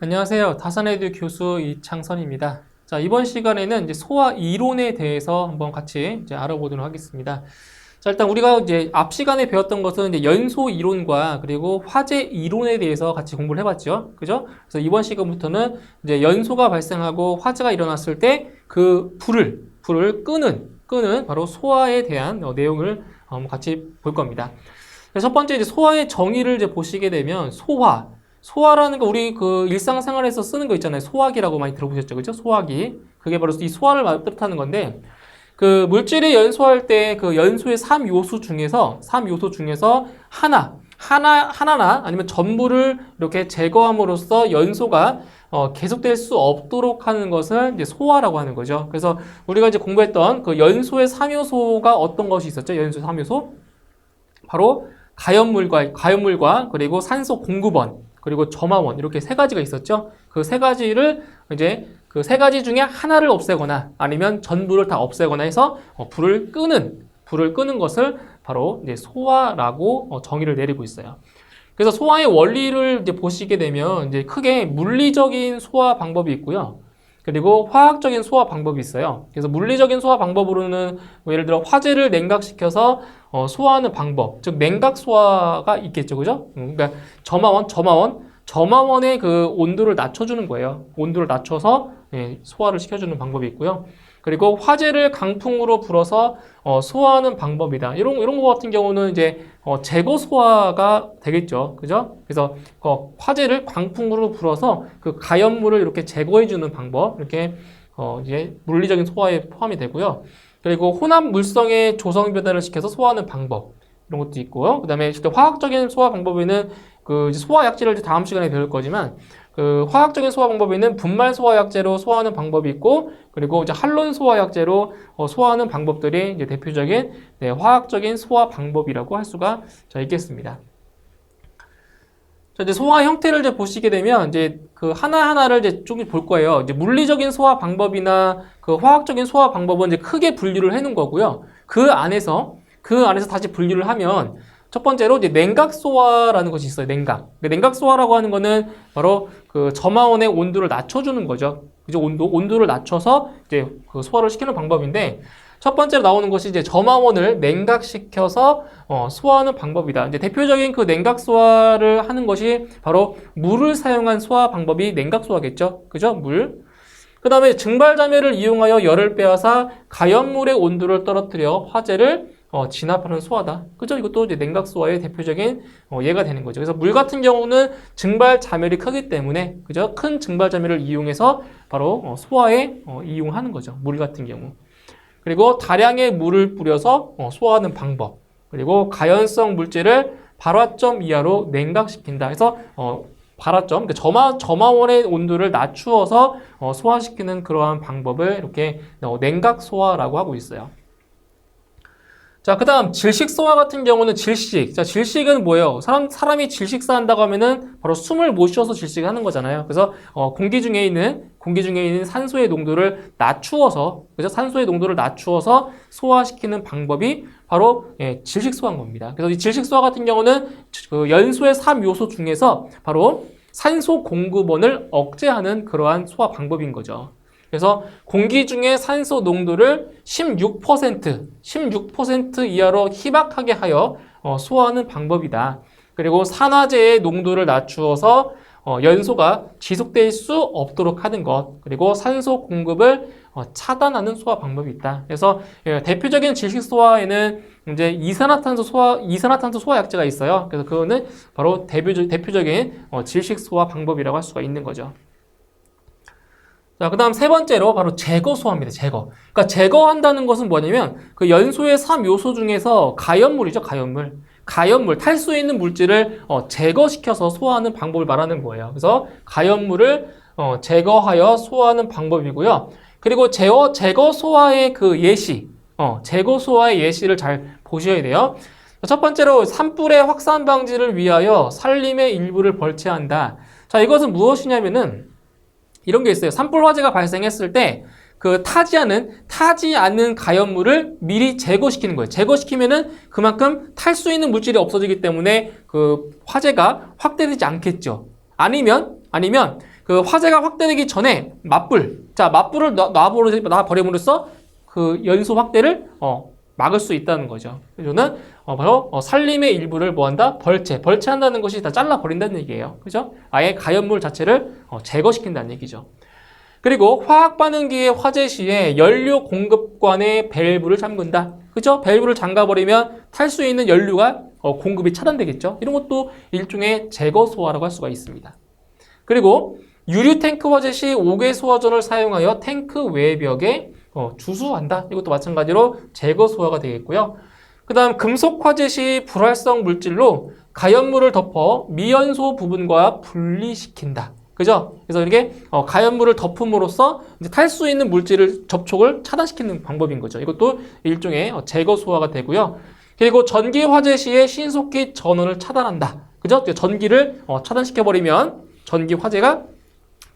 안녕하세요. 다산에듀 교수 이창선입니다. 자, 이번 시간에는 이제 소화 이론에 대해서 한번 같이 이제 알아보도록 하겠습니다. 자, 일단 우리가 이제 앞 시간에 배웠던 것은 이제 연소 이론과 그리고 화재 이론에 대해서 같이 공부를 해봤죠. 그죠? 그래서 이번 시간부터는 이제 연소가 발생하고 화재가 일어났을 때 그 불을, 불을 끄는, 끄는 바로 소화에 대한 어, 내용을 어, 같이 볼 겁니다. 첫 번째 이제 소화의 정의를 이제 보시게 되면 소화, 소화라는 거 우리 그 일상생활에서 쓰는 거 있잖아요. 소화기라고 많이 들어보셨죠, 그죠? 소화기. 그게 바로 이 소화를 뜻하는 건데 그 물질이 연소할 때 그 연소의 3요소 중에서 3요소 중에서 하나 하나 하나나 아니면 전부를 이렇게 제거함으로써 연소가 어, 계속될 수 없도록 하는 것을 이제 소화라고 하는 거죠. 그래서 우리가 이제 공부했던 그 연소의 3요소가 어떤 것이 있었죠? 연소 3요소 바로 가연물과 가연물과 그리고 산소 공급원 그리고 점화원 이렇게 세 가지가 있었죠. 그 세 가지를 이제 그 세 가지 중에 하나를 없애거나 아니면 전부를 다 없애거나 해서 어, 불을 끄는 불을 끄는 것을 바로 이제 소화라고 어, 정의를 내리고 있어요. 그래서 소화의 원리를 이제 보시게 되면 이제 크게 물리적인 소화 방법이 있고요. 그리고 화학적인 소화 방법이 있어요. 그래서 물리적인 소화 방법으로는 뭐 예를 들어 화재를 냉각시켜서 어, 소화하는 방법, 즉 냉각 소화가 있겠죠, 그죠? 음, 그러니까 점화원, 점화원, 점화원의 그 온도를 낮춰주는 거예요. 온도를 낮춰서 예, 소화를 시켜주는 방법이 있고요. 그리고 화재를 강풍으로 불어서 어, 소화하는 방법이다. 이런 이런 거 같은 경우는 이제 어, 제거 소화가 되겠죠, 그죠? 그래서 어, 화재를 강풍으로 불어서 그 가연물을 이렇게 제거해주는 방법, 이렇게 어, 이제 물리적인 소화에 포함이 되고요. 그리고 혼합 물성의 조성 변화를 시켜서 소화하는 방법 이런 것도 있고요. 그다음에 화학적인 소화 방법에는 그 소화 약제를 다음 시간에 배울 거지만 그 화학적인 소화 방법에는 분말 소화 약제로 소화하는 방법이 있고 그리고 이제 할론 소화 약제로 어, 소화하는 방법들이 이제 대표적인 네, 화학적인 소화 방법이라고 할 수가 자, 있겠습니다. 자, 이제 소화 형태를 이제 보시게 되면 이제 그 하나하나를 이제 좀볼 거예요. 이제 물리적인 소화 방법이나 그 화학적인 소화 방법은 이제 크게 분류를 해 놓은 거고요. 그 안에서 그 안에서 다시 분류를 하면 첫 번째로 이제 냉각 소화라는 것이 있어요. 냉각. 냉각 소화라고 하는 거는 바로 그 점화원의 온도를 낮춰주는 거죠. 그죠? 온도 온도를 낮춰서 이제 그 소화를 시키는 방법인데 첫 번째로 나오는 것이 이제 점화원을 냉각시켜서 어, 소화하는 방법이다. 이제 대표적인 그 냉각 소화를 하는 것이 바로 물을 사용한 소화 방법이 냉각 소화겠죠. 그죠? 물. 그 다음에 증발자매를 이용하여 열을 빼앗아 가연물의 온도를 떨어뜨려 화재를 어, 진압하는 소화다. 그죠? 이것도 이제 냉각 소화의 대표적인 어, 예가 되는 거죠. 그래서 물 같은 경우는 증발 자멸이 크기 때문에 그죠? 큰 증발 자멸을 이용해서 바로 어, 소화에 어, 이용하는 거죠. 물 같은 경우. 그리고 다량의 물을 뿌려서 어, 소화하는 방법. 그리고 가연성 물질을 발화점 이하로 냉각시킨다. 해서 어, 발화점, 그러니까 점화, 점화원의 온도를 낮추어서 어, 소화시키는 그러한 방법을 이렇게 어, 냉각 소화라고 하고 있어요. 자, 그 다음 질식 소화 같은 경우는 질식. 자, 질식은 뭐예요? 사람, 사람이 질식사 한다고 하면은 바로 숨을 못 쉬어서 질식을 하는 거잖아요. 그래서 어, 공기 중에 있는 공기 중에 있는 산소의 농도를 낮추어서 그래서 산소의 농도를 낮추어서 소화시키는 방법이 바로 예, 질식 소화인 겁니다. 그래서 이 질식 소화 같은 경우는 그 연소의 3요소 중에서 바로 산소 공급원을 억제하는 그러한 소화 방법인 거죠. 그래서 공기 중에 산소 농도를 16% 16% 이하로 희박하게 하여 어, 소화하는 방법이다. 그리고 산화제의 농도를 낮추어서 어, 연소가 지속될 수 없도록 하는 것, 그리고 산소 공급을 어, 차단하는 소화 방법이 있다. 그래서 예, 대표적인 질식 소화에는 이제 이산화탄소 소화 이산화탄소 소화 약제가 있어요. 그래서 그거는 바로 대표적, 대표적인 어, 질식 소화 방법이라고 할 수가 있는 거죠. 자, 그 다음 세 번째로 바로 제거 소화입니다. 제거. 그러니까 제거한다는 것은 뭐냐면 그 연소의 3요소 중에서 가연물이죠. 가연물. 가연물, 탈수 있는 물질을 어, 제거시켜서 소화하는 방법을 말하는 거예요. 그래서 가연물을 어, 제거하여 소화하는 방법이고요. 그리고 제어, 제거 소화의 그 예시, 어, 제거 소화의 예시를 잘 보셔야 돼요. 첫 번째로 산불의 확산 방지를 위하여 산림의 일부를 벌채한다. 자, 이것은 무엇이냐면은 이런 게 있어요. 산불 화재가 발생했을 때 그 타지 않은 타지 않는 가연물을 미리 제거시키는 거예요. 제거시키면은 그만큼 탈 수 있는 물질이 없어지기 때문에 그 화재가 확대되지 않겠죠. 아니면 아니면 그 화재가 확대되기 전에 맞불, 자 맞불을 놔- 놔버림으로써 그 연소 확대를 어, 막을 수 있다는 거죠. 그래서는 어, 바로 어, 살림의 일부를 뭐한다? 벌채, 벌채한다는 것이 다 잘라 버린다는 얘기예요. 그죠? 아예 가연물 자체를 어, 제거시킨다는 얘기죠. 그리고 화학 반응기의 화재 시에 연료 공급관의 밸브를 잠근다. 그죠? 밸브를 잠가버리면 탈 수 있는 연료가 어, 공급이 차단되겠죠. 이런 것도 일종의 제거 소화라고 할 수가 있습니다. 그리고 유류 탱크 화재 시 5개 소화전을 사용하여 탱크 외벽에 어, 주수한다. 이것도 마찬가지로 제거 소화가 되겠고요. 그 다음 금속 화재 시 불활성 물질로 가연물을 덮어 미연소 부분과 분리시킨다. 그죠? 그래서 이렇게 어, 가연물을 덮음으로써 탈 수 있는 물질을 접촉을 차단시키는 방법인 거죠. 이것도 일종의 어, 제거 소화가 되고요. 그리고 전기 화재 시에 신속히 전원을 차단한다. 그죠? 전기를 어, 차단시켜 버리면 전기 화재가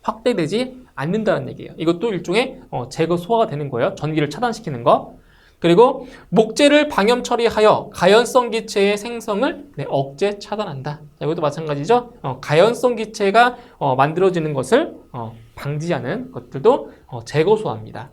확대되지 않는다는 얘기예요. 이것도 일종의 어, 제거 소화가 되는 거예요. 전기를 차단시키는 거. 그리고 목재를 방염 처리하여 가연성 기체의 생성을 네, 억제 차단한다. 자, 이것도 마찬가지죠. 어, 가연성 기체가 어, 만들어지는 것을 어, 방지하는 것들도 어, 제거 소화입니다.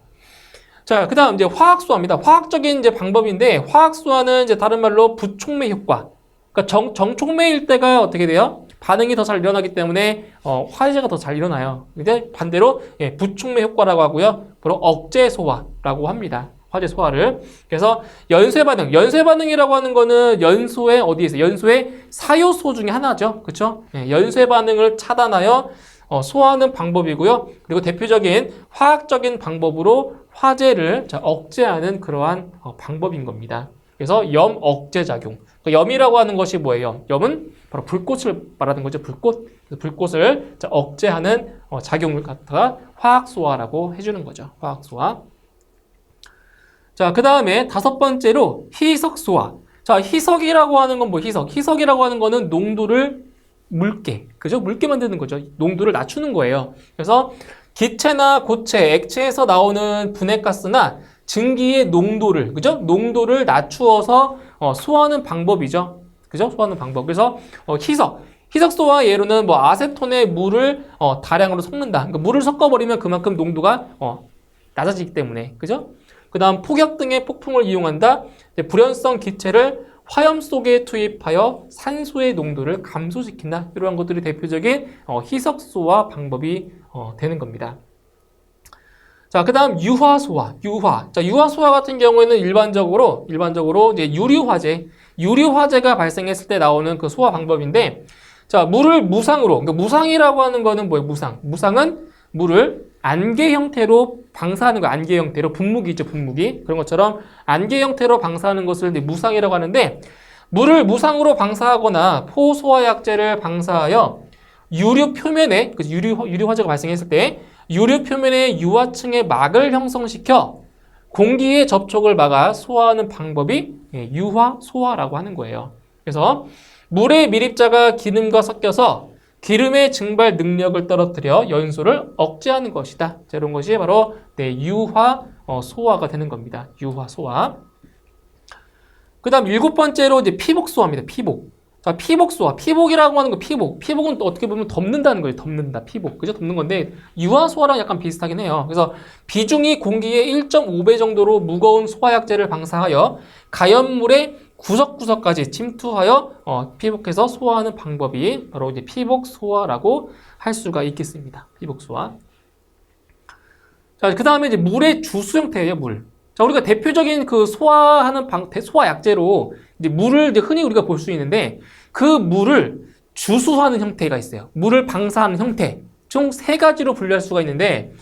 자, 그 다음 이제 화학 소화입니다. 화학적인 이제 방법인데 화학 소화는 이제 다른 말로 부촉매 효과. 그러니까 정, 정촉매일 때가 어떻게 돼요? 반응이 더 잘 일어나기 때문에 어, 화재가 더 잘 일어나요. 근데 반대로 예, 부촉매 효과라고 하고요. 바로 억제 소화라고 합니다. 화재 소화를. 그래서 연쇄 반응, 연쇄 반응이라고 하는 거는 연소의 어디에 있어요? 연소의 사요소 중에 하나죠. 그렇죠? 예, 연쇄 반응을 차단하여 어, 소화하는 방법이고요. 그리고 대표적인 화학적인 방법으로 화재를 자, 억제하는 그러한 어, 방법인 겁니다. 그래서 염 억제 작용. 그 염이라고 하는 것이 뭐예요? 염은 바로 불꽃을 말하는 거죠. 불꽃. 불꽃을 자, 억제하는 어, 작용을 갖다가 화학 소화라고 해주는 거죠. 화학 소화. 자, 그 다음에 다섯 번째로 희석 소화. 자, 희석이라고 하는 건 뭐 희석? 희석이라고 하는 거는 농도를 묽게, 그죠? 묽게 만드는 거죠. 농도를 낮추는 거예요. 그래서 기체나 고체, 액체에서 나오는 분해가스나 증기의 농도를, 그죠? 농도를 낮추어서 어, 소화하는 방법이죠. 그죠? 소화하는 방법. 그래서 어, 희석. 희석소와 예로는 뭐 아세톤에 물을 어, 다량으로 섞는다. 그러니까 물을 섞어버리면 그만큼 농도가 어, 낮아지기 때문에, 그죠? 그 다음 폭격 등의 폭풍을 이용한다. 이제 불연성 기체를 화염 속에 투입하여 산소의 농도를 감소시킨다. 이러한 것들이 대표적인 어, 희석소화 방법이 어, 되는 겁니다. 자, 그 다음 유화소화, 유화. 자, 유화소화 같은 경우에는 일반적으로, 일반적으로 이제 유류화재, 유류화재가 발생했을 때 나오는 그 소화 방법인데, 자, 물을 무상으로, 그러니까 무상이라고 하는 거는 뭐예요? 무상. 무상은 물을 안개 형태로 방사하는 거, 안개 형태로 분무기 있죠, 분무기. 그런 것처럼 안개 형태로 방사하는 것을 이제 무상이라고 하는데, 물을 무상으로 방사하거나 포소화약제를 방사하여 유류 표면에, 그 유류, 유류 화재가 발생했을 때, 유류 표면의 유화층의 막을 형성시켜 공기의 접촉을 막아 소화하는 방법이 예, 유화 소화라고 하는 거예요. 그래서 물의 밀입자가 기름과 섞여서 기름의 증발 능력을 떨어뜨려 연소를 억제하는 것이다. 자, 이런 것이 바로 네, 유화 어, 소화가 되는 겁니다. 유화 소화. 그 다음 일곱 번째로 이제 피복 소화입니다. 피복. 자, 피복 소화. 피복이라고 하는 거 피복. 피복은 또 어떻게 보면 덮는다는 거예요. 덮는다. 피복. 그죠? 덮는 건데 유화 소화랑 약간 비슷하긴 해요. 그래서 비중이 공기의 1.5배 정도로 무거운 소화약제를 방사하여 가연물의 구석구석까지 침투하여 어, 피복해서 소화하는 방법이 바로 이제 피복 소화라고 할 수가 있겠습니다. 피복 소화. 자, 그 다음에 이제 물의 주수 형태예요, 물. 자, 우리가 대표적인 그 소화하는 방, 대- 소화약제로 이제 물을 이제 흔히 우리가 볼 수 있는데 그 물을 주수하는 형태가 있어요. 물을 방사하는 형태. 총 세 가지로 분류할 수가 있는데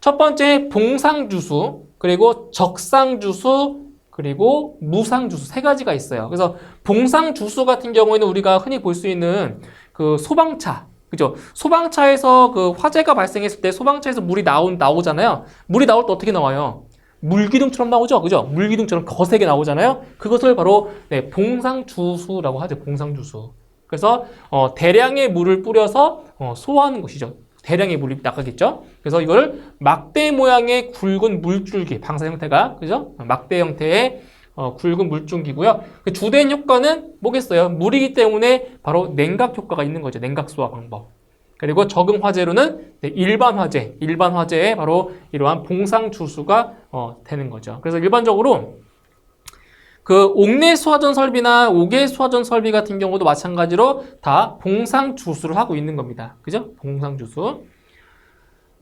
첫 번째 봉상주수, 그리고 적상주수, 그리고 무상주수 세 가지가 있어요. 그래서 봉상주수 같은 경우에는 우리가 흔히 볼 수 있는 그 소방차, 그죠? 소방차에서 그 화재가 발생했을 때 소방차에서 물이 나온 나오잖아요. 물이 나올 때 어떻게 나와요? 물기둥처럼 나오죠, 그죠? 물기둥처럼 거세게 나오잖아요. 그것을 바로 네, 봉상주수라고 하죠. 봉상주수. 그래서 어, 대량의 물을 뿌려서 어, 소화하는 것이죠. 대량의 물이 나가겠죠. 그래서 이걸 막대 모양의 굵은 물줄기 방사 형태가 그죠? 막대 형태의 어, 굵은 물줄기고요. 그 주된 효과는 뭐겠어요? 물이기 때문에 바로 냉각 효과가 있는 거죠. 냉각 소화 방법. 그리고 적응 화재로는 네, 일반 화재, 일반 화재에 바로 이러한 봉상 주수가 어, 되는 거죠. 그래서 일반적으로 그 옥내 수화전 설비나 옥외 수화전 설비 같은 경우도 마찬가지로 다 봉상 주수를 하고 있는 겁니다. 그죠? 봉상 주수.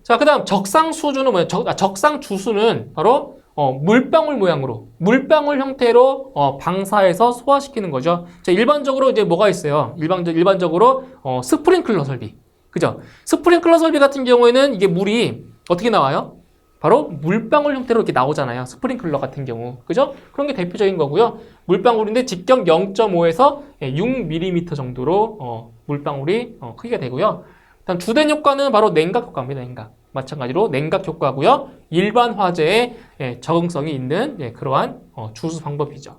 자, 그다음 적상 수주는 뭐예요? 적, 아, 적상 주수는 바로 어, 물방울 모양으로 물방울 형태로 어, 방사해서 소화시키는 거죠. 자, 일반적으로 이제 뭐가 있어요? 일반적 일반적으로 어, 스프링클러 설비. 그죠? 스프링클러 설비 같은 경우에는 이게 물이 어떻게 나와요? 바로 물방울 형태로 이렇게 나오잖아요. 스프링클러 같은 경우. 그죠? 그런 게 대표적인 거고요. 물방울인데 직경 0.5에서 6mm 정도로 어, 물방울이 어, 크기가 되고요. 다음 주된 효과는 바로 냉각 효과입니다. 냉각. 마찬가지로 냉각 효과고요. 일반 화재에 예, 적응성이 있는 예, 그러한 어, 주수 방법이죠.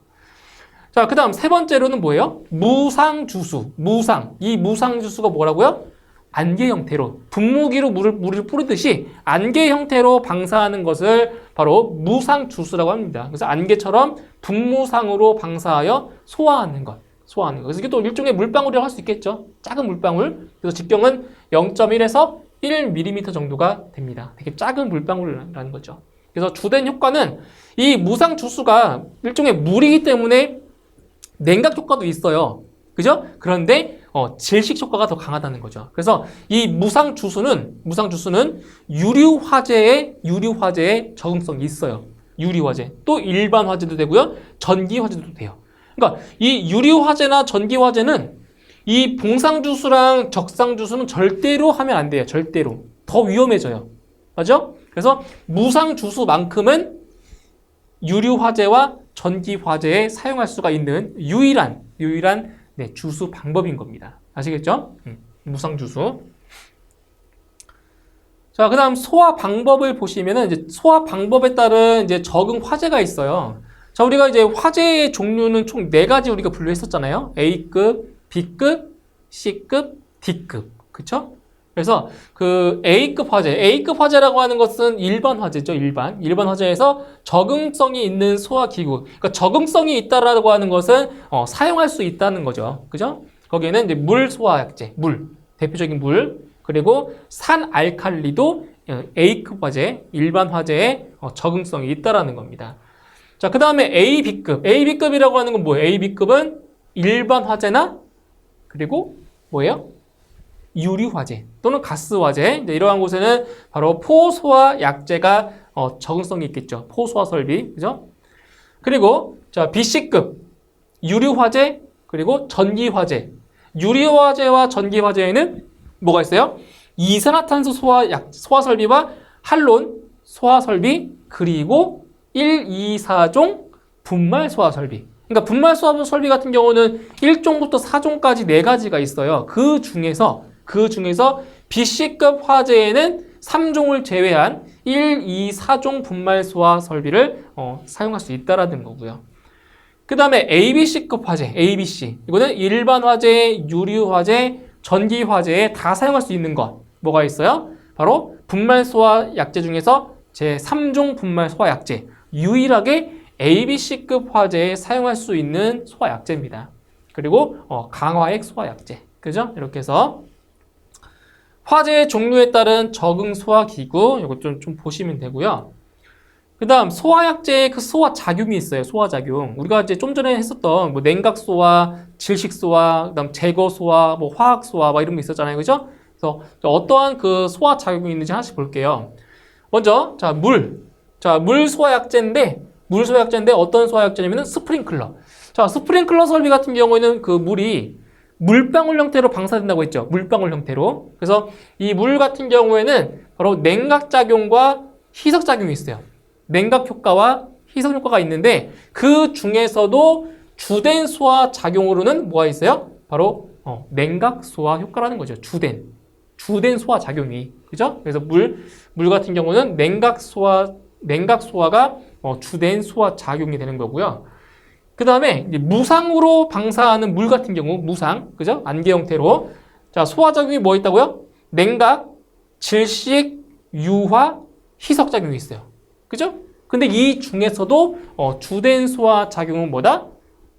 자, 그 다음 세 번째로는 뭐예요? 무상 주수. 무상. 이 무상 주수가 뭐라고요? 안개 형태로 분무기로 물을, 물을 뿌리듯이 안개 형태로 방사하는 것을 바로 무상 주수라고 합니다. 그래서 안개처럼 분무상으로 방사하여 소화하는 것. 소화하는 것. 그래서 이게 또 일종의 물방울이라고 할 수 있겠죠. 작은 물방울. 그래서 직경은 0.1에서 1mm 정도가 됩니다. 되게 작은 물방울이라는 거죠. 그래서 주된 효과는 이 무상 주수가 일종의 물이기 때문에 냉각 효과도 있어요. 그죠? 그런데 어, 질식 효과가 더 강하다는 거죠. 그래서 이 무상 주수는 무상 주수는 유류 화재에 유류 화재에 적응성이 있어요. 유리 화재. 또 일반 화재도 되고요. 전기 화재도 돼요. 그러니까 이 유리 화재나 전기 화재는 이 봉상 주수랑 적상 주수는 절대로 하면 안 돼요. 절대로. 더 위험해져요. 맞죠? 그래서 무상 주수만큼은 유류 화재와 전기 화재에 사용할 수가 있는 유일한 유일한 네, 주수 방법인 겁니다. 아시겠죠? 음, 무상 주수. 자, 그 다음 소화 방법을 보시면은 이제 소화 방법에 따른 이제 적응 화재가 있어요. 자, 우리가 이제 화재의 종류는 총 네 가지 우리가 분류했었잖아요. A급, B급, C급, D급. 그쵸? 그래서 그 A급 화재, A급 화재라고 하는 것은 일반 화재죠, 일반. 일반 화재에서 적응성이 있는 소화기구. 그러니까 적응성이 있다라고 하는 것은 어, 사용할 수 있다는 거죠. 그죠? 거기에는 이제 물 소화약제, 물. 대표적인 물. 그리고 산 알칼리도 어, A급 화재, 일반 화재에 어, 적응성이 있다라는 겁니다. 자, 그 다음에 A, B급. A, B급이라고 하는 건 뭐예요? A, B급은 일반 화재나 그리고 뭐예요? 유리 화재 또는 가스 화재 이러한 곳에는 바로 포소화 약재가 어, 적응성이 있겠죠. 포소화 설비 그죠? 그리고 자 BC급 유류 화재 그리고 전기 화재 유리 화재와 전기 화재에는 뭐가 있어요? 이산화탄소 소화 약 소화 설비와 할론 소화 설비 그리고 1, 2, 4종 분말 소화 설비 그러니까 분말 소화 설비 같은 경우는 1종부터 4종까지 4가지가 있어요. 그 중에서 그 중에서 BC급 화재에는 3종을 제외한 1, 2, 4종 분말 소화 설비를 어, 사용할 수 있다라는 거고요. 그 다음에 ABC급 화재, ABC. 이거는 일반 화재, 유류 화재, 전기 화재에 다 사용할 수 있는 것. 뭐가 있어요? 바로 분말 소화 약재 중에서 제 3종 분말 소화 약재. 유일하게 ABC급 화재에 사용할 수 있는 소화 약재입니다. 그리고 어, 강화액 소화 약재. 그죠? 이렇게 해서 화재의 종류에 따른 적응 소화 기구 이거 좀, 좀 보시면 되고요. 그 다음 소화약제의 그 소화 작용이 있어요. 소화 작용. 우리가 이제 좀 전에 했었던 뭐 냉각 소화, 질식 소화, 그다음 제거 소화, 뭐 화학 소화 막 이런 거 있었잖아요. 그죠? 그래서 어떠한 그 소화 작용이 있는지 하나씩 볼게요. 먼저 자, 물. 자, 물 소화약제인데 물 소화약제인데 어떤 소화약제냐면은 스프링클러. 자, 스프링클러 설비 같은 경우에는 그 물이 물방울 형태로 방사된다고 했죠. 물방울 형태로. 그래서 이 물 같은 경우에는 바로 냉각 작용과 희석 작용이 있어요. 냉각 효과와 희석 효과가 있는데 그 중에서도 주된 소화 작용으로는 뭐가 있어요? 바로 어, 냉각 소화 효과라는 거죠. 주된 주된 소화 작용이 그죠? 그래서 물 물 같은 경우는 냉각 소화 냉각 소화가 어, 주된 소화 작용이 되는 거고요. 그 다음에 무상으로 방사하는 물 같은 경우 무상 그죠? 안개 형태로 자 소화 작용이 뭐 있다고요? 냉각, 질식, 유화, 희석 작용이 있어요. 그죠? 근데 이 중에서도 어, 주된 소화 작용은 뭐다?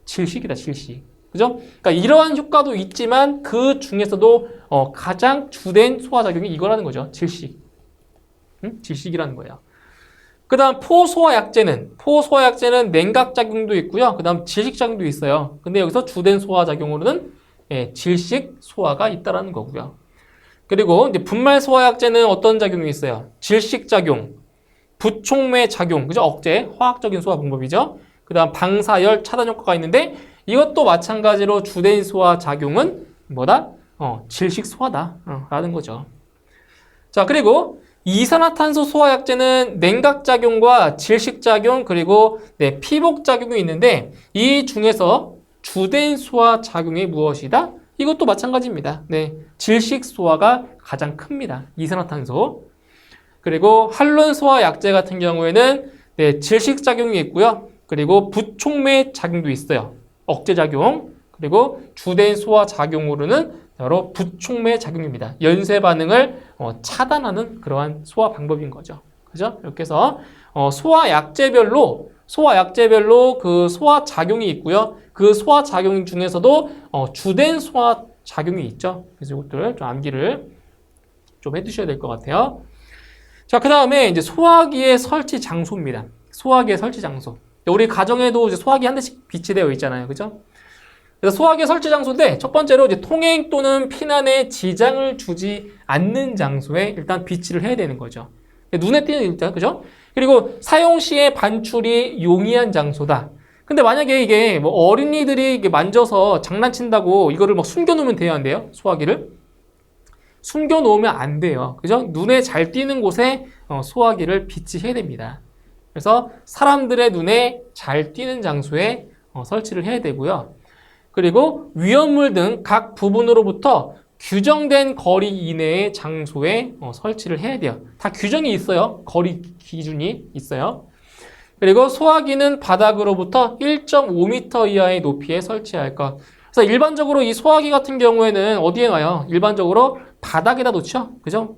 질식이다, 질식. 그죠? 그러니까 이러한 효과도 있지만 그 중에서도 어, 가장 주된 소화작용이 이거라는 거죠. 질식. 응? 질식이라는 거예요. 그 다음 포소화약제는 포소화약제는 냉각작용도 있고요. 그 다음 질식작용도 있어요. 근데 여기서 주된 소화작용으로는 예, 질식 소화가 있다라는 거고요. 그리고 이제 분말 소화약제는 어떤 작용이 있어요? 질식작용, 부촉매 작용, 그죠? 억제, 화학적인 소화 방법이죠. 그 다음 방사열 차단 효과가 있는데 이것도 마찬가지로 주된 소화 작용은 뭐다? 어, 질식 소화다. 어, 라는 거죠. 자, 그리고 이산화탄소 소화약제는 냉각작용과 질식작용 그리고 네, 피복작용이 있는데 이 중에서 주된 소화작용이 무엇이다? 이것도 마찬가지입니다. 네, 질식 소화가 가장 큽니다. 이산화탄소. 그리고 할론 소화약제 같은 경우에는 네, 질식작용이 있고요. 그리고 부촉매 작용도 있어요. 억제작용. 그리고 주된 소화작용으로는 바로 부촉매 작용입니다. 연쇄 반응을 어, 차단하는 그러한 소화 방법인 거죠. 그죠? 이렇게 해서 어, 소화 약제별로 소화 약제별로 그 소화 작용이 있고요. 그 소화 작용 중에서도 어, 주된 소화 작용이 있죠. 그래서 이것들을 좀 암기를 좀 해두셔야 될 것 같아요. 자, 그 다음에 이제 소화기의 설치 장소입니다. 소화기의 설치 장소. 우리 가정에도 이제 소화기 한 대씩 비치되어 있잖아요. 그죠? 그래서 소화기 설치 장소인데 첫 번째로 이제 통행 또는 피난에 지장을 주지 않는 장소에 일단 비치를 해야 되는 거죠. 눈에 띄는 일단 그죠? 그리고 사용 시에 반출이 용이한 장소다. 근데 만약에 이게 뭐 어린이들이 이게 만져서 장난친다고 이거를 막 숨겨놓으면 돼야 한대요. 소화기를. 숨겨놓으면 안 돼요. 그죠? 눈에 잘 띄는 곳에 어, 소화기를 비치해야 됩니다. 그래서 사람들의 눈에 잘 띄는 장소에 어, 설치를 해야 되고요. 그리고 위험물 등 각 부분으로부터 규정된 거리 이내의 장소에 어, 설치를 해야 돼요. 다 규정이 있어요. 거리 기준이 있어요. 그리고 소화기는 바닥으로부터 1.5m 이하의 높이에 설치할 것. 그래서 일반적으로 이 소화기 같은 경우에는 어디에 놔요? 일반적으로 바닥에다 놓죠. 그죠?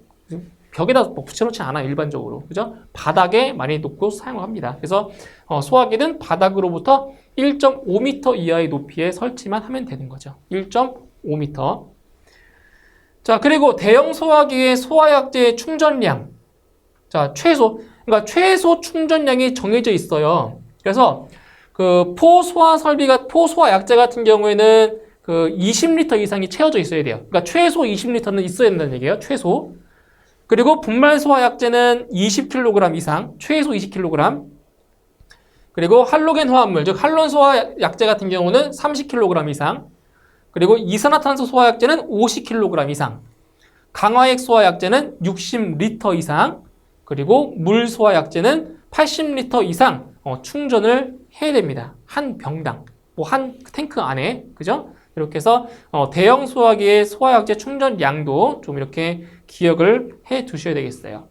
벽에다 뭐 붙여놓지 않아 일반적으로. 그죠? 바닥에 많이 놓고 사용을 합니다. 그래서 어, 소화기는 바닥으로부터 1.5m 이하의 높이에 설치만 하면 되는 거죠. 1.5m. 자, 그리고 대형 소화기의 소화약제의 충전량. 자, 최소. 그러니까 최소 충전량이 정해져 있어요. 그래서 그 포소화 설비가 포소화 약제 같은 경우에는 그 20리터 이상이 채워져 있어야 돼요. 그러니까 최소 20리터는 있어야 된다는 얘기예요. 최소. 그리고 분말 소화 약제는 20kg 이상, 최소 20kg. 그리고 할로겐 화합물, 즉 할론 소화 약제 같은 경우는 30kg 이상. 그리고 이산화탄소 소화 약제는 50kg 이상. 강화액 소화 약제는 60리터 이상. 그리고 물 소화 약제는 80리터 이상 어, 충전을 해야 됩니다. 한 병당, 뭐 한 탱크 안에, 그죠? 이렇게 해서 어, 대형 소화기의 소화약제 충전량도 좀 이렇게 기억을 해 두셔야 되겠어요.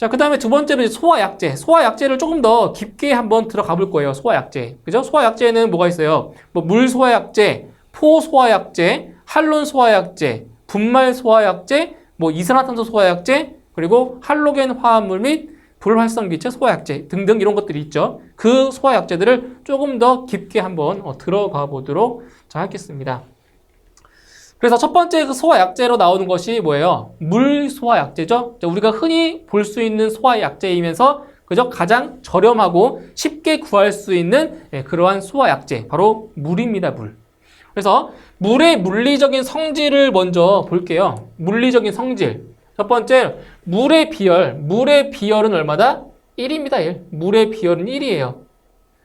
자, 그 다음에 두 번째로 소화약제. 소화약제를 조금 더 깊게 한번 들어가 볼 거예요. 소화약제. 그죠? 소화약제는 뭐가 있어요? 뭐 물 소화약제, 포 소화약제, 할론 소화약제, 분말 소화약제, 뭐 이산화탄소 소화약제, 그리고 할로겐 화합물 및 불활성기체 소화약제 등등 이런 것들이 있죠. 그 소화약제들을 조금 더 깊게 한번 어, 들어가 보도록 자, 하겠습니다. 그래서 첫 번째 그 소화약제로 나오는 것이 뭐예요? 물 소화약제죠. 우리가 흔히 볼 수 있는 소화약제이면서 그저 가장 저렴하고 쉽게 구할 수 있는 예, 그러한 소화약제 바로 물입니다. 물. 그래서 물의 물리적인 성질을 먼저 볼게요. 물리적인 성질. 첫 번째, 물의 비열. 물의 비열은 얼마다? 1입니다. 1. 물의 비열은 1이에요.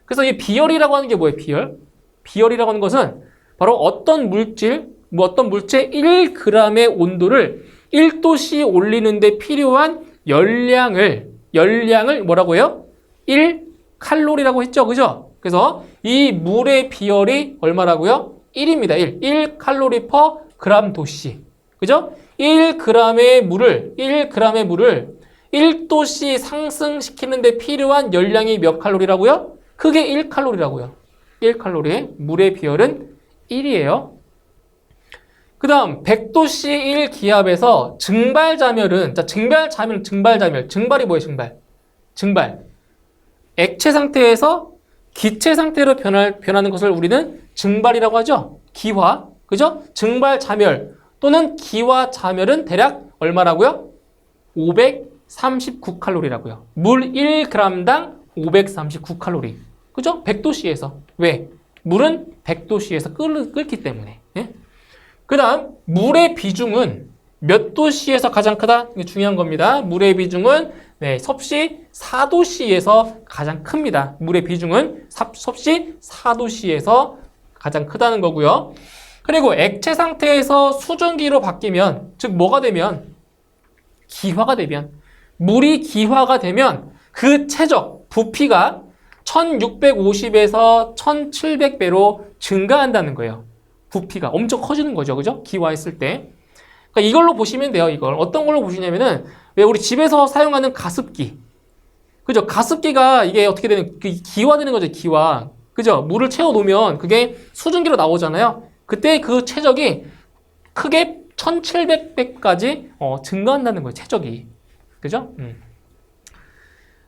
그래서 이 비열이라고 하는 게 뭐예요? 비열? 비열이라고 하는 것은 바로 어떤 물질, 뭐 어떤 물체 1g의 온도를 1도씨 올리는데 필요한 열량을, 열량을 뭐라고 해요? 1 칼로리라고 했죠. 그죠? 그래서 이 물의 비열이 얼마라고요? 1입니다. 1. 1 칼로리 퍼 그람 도씨. 그죠? 1g의 물을 1g의 물을 1도씨 상승시키는데 필요한 열량이 몇 칼로리라고요? 그게 1칼로리라고요. 1칼로리. 물의 비열은 1이에요. 그 다음 100도씨 1기압에서 증발자멸은 자 증발자멸 증발자멸 증발이 뭐예요 증발 증발 액체 상태에서 기체 상태로 변할, 변하는 것을 우리는 증발이라고 하죠. 기화, 그죠? 증발 자멸 또는 기화 자멸은 대략 얼마라고요? 539칼로리라고요. 물 1g당 539칼로리. 그죠? 100도씨에서. 왜? 물은 100도씨에서 끓, 끓기 때문에. 예? 그 다음, 물의 비중은 몇 도씨에서 가장 크다? 이게 중요한 겁니다. 물의 비중은 네, 섭씨 4도씨에서 가장 큽니다. 물의 비중은 섭- 섭씨 4도씨에서 가장 크다는 거고요. 그리고 액체 상태에서 수증기로 바뀌면, 즉 뭐가 되면 기화가 되면 물이 기화가 되면 그 최적 부피가 1650에서 1700배로 증가한다는 거예요. 부피가 엄청 커지는 거죠. 그죠? 기화했을 때. 그러니까 이걸로 보시면 돼요. 이걸 어떤 걸로 보시냐면은 왜 우리 집에서 사용하는 가습기. 그죠? 가습기가 이게 어떻게 되는 그 기화되는 거죠. 기화. 그죠? 물을 채워 놓으면 그게 수증기로 나오잖아요. 그때 그 최적이 크게 1700배까지 어, 증가한다는 거예요. 최적이. 그죠? 음.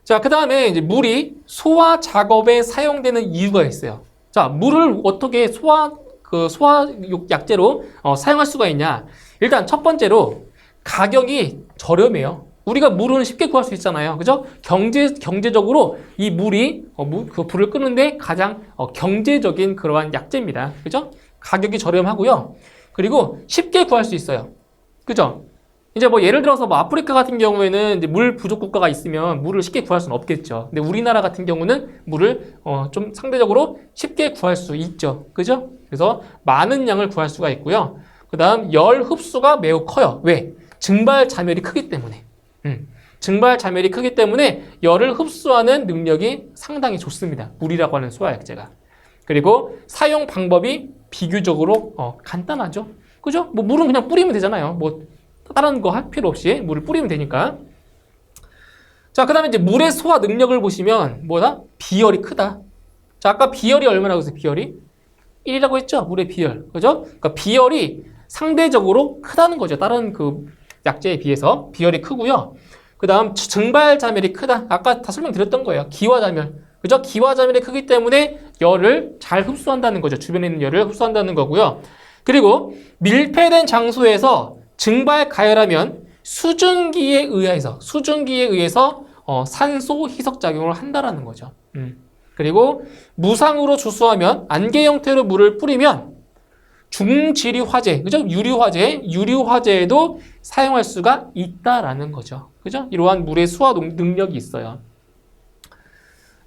자, 그 다음에 이제 물이 소화 작업에 사용되는 이유가 있어요. 자, 물을 어떻게 소화, 그 소화 약재로 어, 사용할 수가 있냐? 일단 첫 번째로 가격이 저렴해요. 우리가 물은 쉽게 구할 수 있잖아요. 그죠? 경제, 경제적으로 이 물이, 어, 무- 그 불을 끄는데 가장 어, 경제적인 그러한 약재입니다. 그죠? 가격이 저렴하고요. 그리고 쉽게 구할 수 있어요. 그죠? 이제 뭐 예를 들어서 뭐 아프리카 같은 경우에는 물 부족 국가가 있으면 물을 쉽게 구할 수는 없겠죠. 근데 우리나라 같은 경우는 물을 어, 좀 상대적으로 쉽게 구할 수 있죠. 그죠? 그래서 많은 양을 구할 수가 있고요. 그 다음 열 흡수가 매우 커요. 왜? 증발 자멸이 크기 때문에. 음. 증발 자멸이 크기 때문에 열을 흡수하는 능력이 상당히 좋습니다. 물이라고 하는 소화약제가. 그리고 사용 방법이 비교적으로 어, 간단하죠. 그죠? 뭐 물은 그냥 뿌리면 되잖아요. 뭐 다른 거 할 필요 없이 물을 뿌리면 되니까. 자, 그 다음에 이제 물의 소화 능력을 보시면 뭐다? 비열이 크다. 자, 아까 비열이 얼마라고 했어요? 비열이? 1이라고 했죠? 물의 비열. 그죠? 그러니까 비열이 상대적으로 크다는 거죠. 다른 그 약재에 비해서 비열이 크고요. 그 다음 증발 자멸이 크다. 아까 다 설명드렸던 거예요. 기화 자멸. 그죠? 기화 자멸이 크기 때문에 열을 잘 흡수한다는 거죠. 주변에 있는 열을 흡수한다는 거고요. 그리고 밀폐된 장소에서 증발 가열하면 수증기에 의해서 수증기에 의해서 어, 산소 희석 작용을 한다라는 거죠. 음. 그리고 무상으로 주수하면 안개 형태로 물을 뿌리면 중지류 화재, 그죠? 유류 화재, 유류 화재에도 사용할 수가 있다라는 거죠. 그죠? 이러한 물의 능- 능력이 있어요.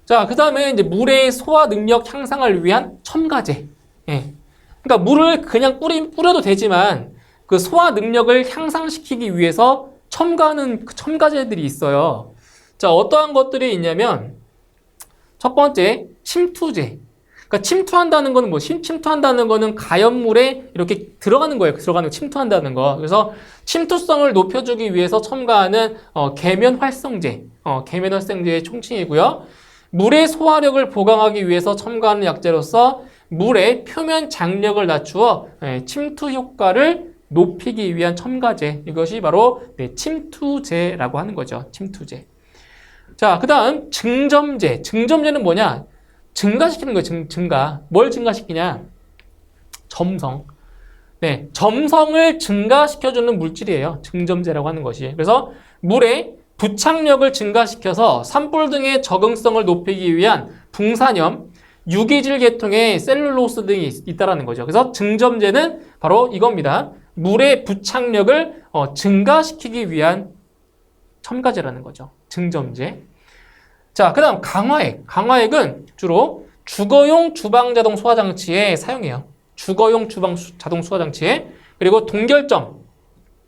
자, 그 다음에 이제 물의 소화 능력 향상을 위한 첨가제. 예. 그러니까 물을 그냥 뿌리, 뿌려도 되지만 그 소화 능력을 향상시키기 위해서 첨가하는 그 첨가제들이 있어요. 자, 어떠한 것들이 있냐면 첫 번째 침투제. 그러니까 침투한다는 거는 뭐 침, 침투한다는 거는 가연물에 이렇게 들어가는 거예요. 들어가는 거, 침투한다는 거. 그래서 침투성을 높여주기 위해서 첨가하는 어, 계면 활성제, 어, 계면 활성제의 총칭이고요. 물의 소화력을 보강하기 위해서 첨가하는 약재로서 물의 표면 장력을 낮추어 예, 침투 효과를 높이기 위한 첨가제. 이것이 바로 네, 침투제라고 하는 거죠. 침투제. 자, 그 다음 증점제. 증점제는 뭐냐? 증가시키는 거예요. 증, 증가. 뭘 증가시키냐? 점성. 네, 점성을 증가시켜주는 물질이에요. 증점제라고 하는 것이. 그래서 물의 부착력을 증가시켜서 산불 등의 적응성을 높이기 위한 붕산염, 유기질 계통의 셀룰로스 등이 있- 있다라는 거죠. 그래서 증점제는 바로 이겁니다. 물의 부착력을 어, 증가시키기 위한 첨가제라는 거죠. 증점제. 자, 그 다음 강화액. 강화액은 주로 주거용 주방자동 소화장치에 사용해요. 주거용 주방 수- 자동 소화장치에. 그리고 동결점.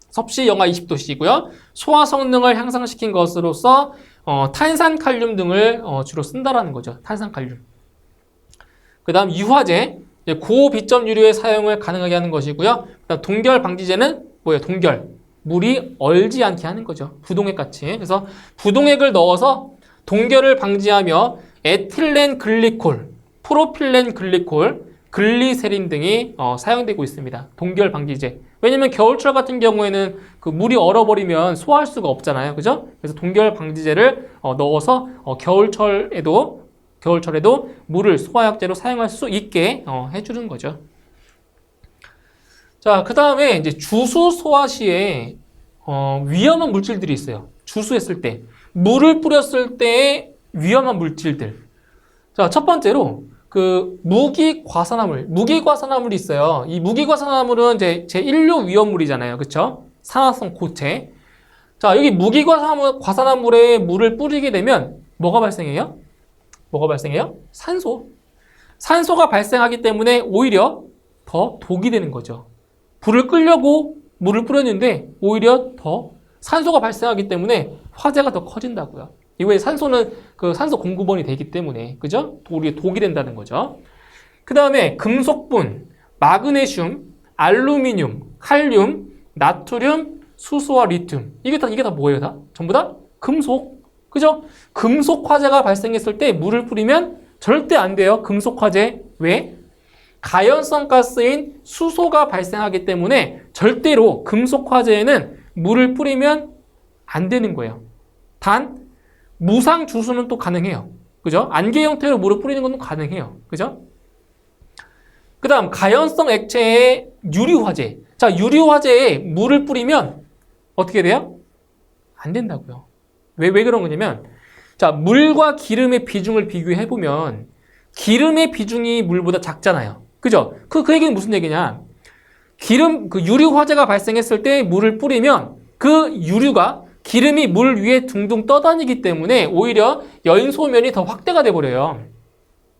섭씨 영하 20도씨고요. 소화 성능을 향상시킨 것으로서 어, 탄산 칼륨 등을 어, 주로 쓴다라는 거죠. 탄산 칼륨. 그 다음 유화제. 고비점 유류의 사용을 가능하게 하는 것이고요. 그 다음 동결 방지제는 뭐예요? 동결. 물이 얼지 않게 하는 거죠. 부동액 같이. 그래서 부동액을 넣어서 동결을 방지하며 에틸렌 글리콜, 프로필렌 글리콜, 글리세린 등이 어, 사용되고 있습니다. 동결 방지제. 왜냐면 겨울철 같은 경우에는 그 물이 얼어버리면 소화할 수가 없잖아요. 그죠? 그래서 동결 방지제를 어, 넣어서 어, 겨울철에도 겨울철에도 물을 소화약제로 사용할 수 있게 어, 해주는 거죠. 자, 그 다음에 이제 주수 소화 시에 어, 위험한 물질들이 있어요. 주수했을 때. 물을 뿌렸을 때의 위험한 물질들. 자, 첫 번째로 그 무기과산화물, 무기과산화물이 있어요. 이 무기과산화물은 이제 제 1류 위험물이잖아요. 그쵸? 산화성 고체. 자, 여기 무기과산화물에 물을 뿌리게 되면 뭐가 발생해요? 뭐가 발생해요? 산소. 산소가 발생하기 때문에 오히려 더 독이 되는 거죠. 불을 끌려고 물을 뿌렸는데 오히려 더 산소가 발생하기 때문에 화재가 더 커진다고요. 이후에 산소는 그 산소 공급원이 되기 때문에 그죠? 우리 독이 된다는 거죠. 그 다음에 금속분, 마그네슘, 알루미늄, 칼륨, 나트륨, 수소와 리튬 이게 다 이게 다 뭐예요? 다 전부 다 금속, 그죠? 금속 화재가 발생했을 때 물을 뿌리면 절대 안 돼요. 금속 화재 왜? 가연성 가스인 수소가 발생하기 때문에 절대로 금속 화재에는 물을 뿌리면 안 되는 거예요. 단 무상 주수는 또 가능해요. 그죠? 안개 형태로 물을 뿌리는 건 가능해요. 그죠? 그 다음 가연성 액체의 유류 화재. 자, 유류 화재에 물을 뿌리면 어떻게 돼요? 안 된다고요. 왜, 왜 그런 거냐면 자, 물과 기름의 비중을 비교해 보면 기름의 비중이 물보다 작잖아요. 그죠? 그, 그 얘기는 무슨 얘기냐? 기름, 그 유류 화재가 발생했을 때 물을 뿌리면 그 유류가 기름이 물 위에 둥둥 떠다니기 때문에 오히려 연소면이 더 확대가 돼 버려요.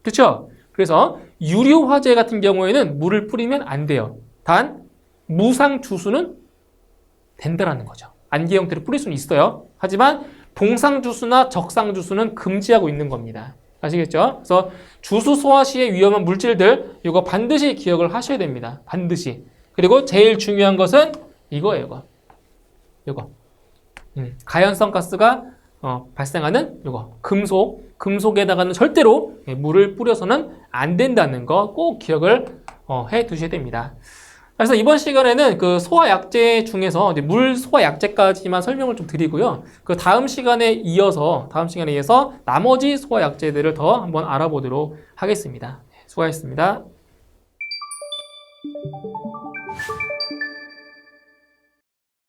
그렇죠? 그래서 유류 화재 같은 경우에는 물을 뿌리면 안 돼요. 단 무상 주수는 된다라는 거죠. 안개 형태로 뿌릴 수는 있어요. 하지만 동상 주수나 적상 주수는 금지하고 있는 겁니다. 아시겠죠? 그래서 주수 소화 시에 위험한 물질들 이거 반드시 기억을 하셔야 됩니다. 반드시. 그리고 제일 중요한 것은 이거예요. 이거. 이거. 음, 가연성 가스가 어, 발생하는 이거 금속, 금속에다가는 절대로 예, 물을 뿌려서는 안 된다는 거 꼭 기억을 어, 해 두셔야 됩니다. 그래서 이번 시간에는 그 소화약제 중에서 이제 물 소화약제까지만 설명을 좀 드리고요. 그 다음 시간에 이어서 다음 시간에 이어서 나머지 소화약제들을 더 한번 알아보도록 하겠습니다. 네, 수고하셨습니다.